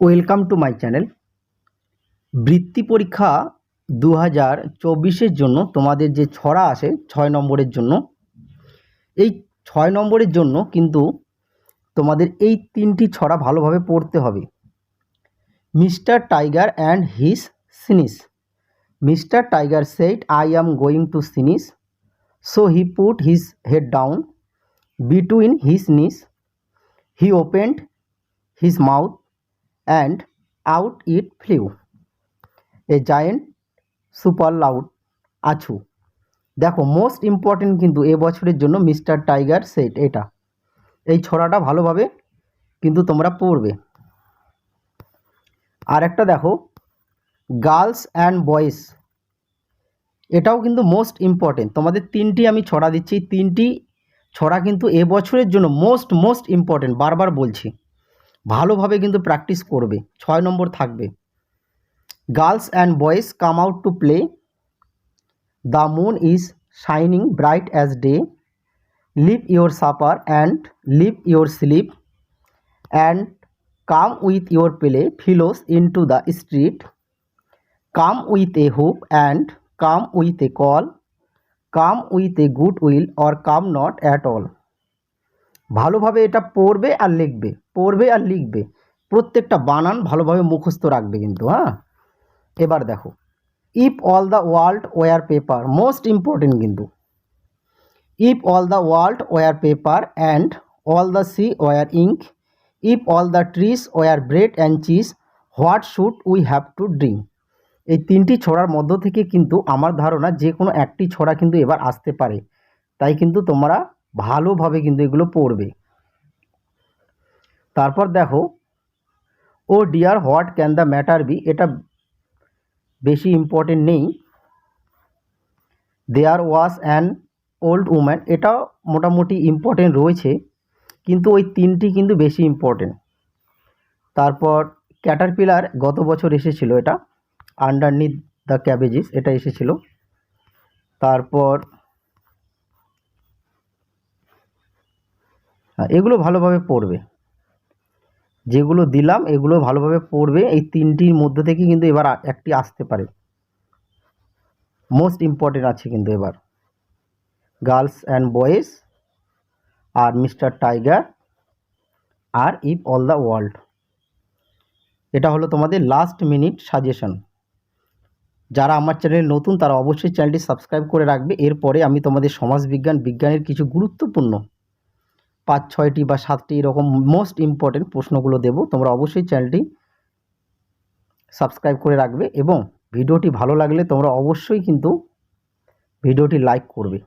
Welcome to my channel বৃত্তি পরীক্ষা দু হাজার চব্বিশের জন্য তোমাদের যে ছড়া আসে, ছয় নম্বরের জন্য, এই ছয় নম্বরের জন্য কিন্তু তোমাদের এই তিনটি ছড়া ভালোভাবে পড়তে হবে। Mister Tiger and his sneeze. Mister Tiger said I am going to sneeze. So he put his head down between his knees he opened his mouth and out it flew a giant super loud achoo দেখো most important কিন্তু এ বছরের জন্য mister Tiger set এটা। এই ছড়াটা ভালোভাবে কিন্তু তোমরা পড়বে। আর একটা দেখো গার্লস অ্যান্ড বয়েজ এটাও কিন্তু মোস্ট ইম্পর্টেন্ট তোমাদের তিনটি আমি ছড়া দিচ্ছি। তিনটি ছড়া কিন্তু এ বছরের জন্য মোস্ট মোস্ট ইম্পর্টেন্ট বারবার বলছি। ভালোভাবে কিন্তু প্র্যাকটিস করবে। ছয় নম্বর থাকবে। Girls and boys come out to play the moon is shining bright as day leave your supper and leave your sleep and come with your playfellows into the street come with a whoop and come with a call come with a good will or come not at all ভালোভাবে এটা পড়বে আর লিখবে, পড়বে আর লিখবে। প্রত্যেকটা বানান ভালোভাবে মুখস্থ রাখবে কিন্তু হ্যাঁ? এবার দেখো if all the world were paper most important কিন্তু। If all the world were paper and all the sea were ink if all the trees were bread and cheese what should we have to drink এই তিনটি ছড়ার মধ্য থেকে কিন্তু আমার ধারণা যে কোনো একটি ছড়া কিন্তু এবার আসতে পারে। তাই কিন্তু তোমরা ভালোভাবে কিন্তু এগুলো পড়বে। তারপর দেখো, ও dear what can the matter be এটা বেশি ইম্পর্টেন্ট নেই। There was an old woman এটাও মোটামুটি ইম্পর্টেন্ট রয়েছে, কিন্তু ওই তিনটি কিন্তু বেশি ইম্পর্টেন্ট তারপর ক্যাটারপিলার গত বছর এসেছিল এটা আন্ডারনিথ দ্য ক্যাবেজিস এটা এসেছিল। তারপর এগুলো ভালোভাবে পড়বে। যেগুলো দিলাম, এগুলো ভালোভাবে পড়বে। এই তিনটির মধ্যে থেকে কিন্তু এবার একটি আসতে পারে। মোস্ট ইম্পর্টেন্ট আছে কিন্তু এবার। গার্লস অ্যান্ড বয়েজ আর মিস্টার টাইগার আর ইফ অল দ্য ওয়ার্ল্ড এটা হলো তোমাদের লাস্ট মিনিট সাজেশন যারা আমার চ্যানেলে নতুন, তারা অবশ্যই চ্যানেলটি সাবস্ক্রাইব করে রাখবে। এরপরে আমি তোমাদের সমাজবিজ্ঞান, বিজ্ঞানের কিছু গুরুত্বপূর্ণ পাঁচ, ছয়টি বা সাতটি এরকম মোস্ট ইম্পর্টেন্ট প্রশ্নগুলো দেবো। তোমরা অবশ্যই চ্যানেলটি সাবস্ক্রাইব করে রাখবে এবং ভিডিওটি ভালো লাগলে তোমরা অবশ্যই কিন্তু ভিডিওটি লাইক করবে।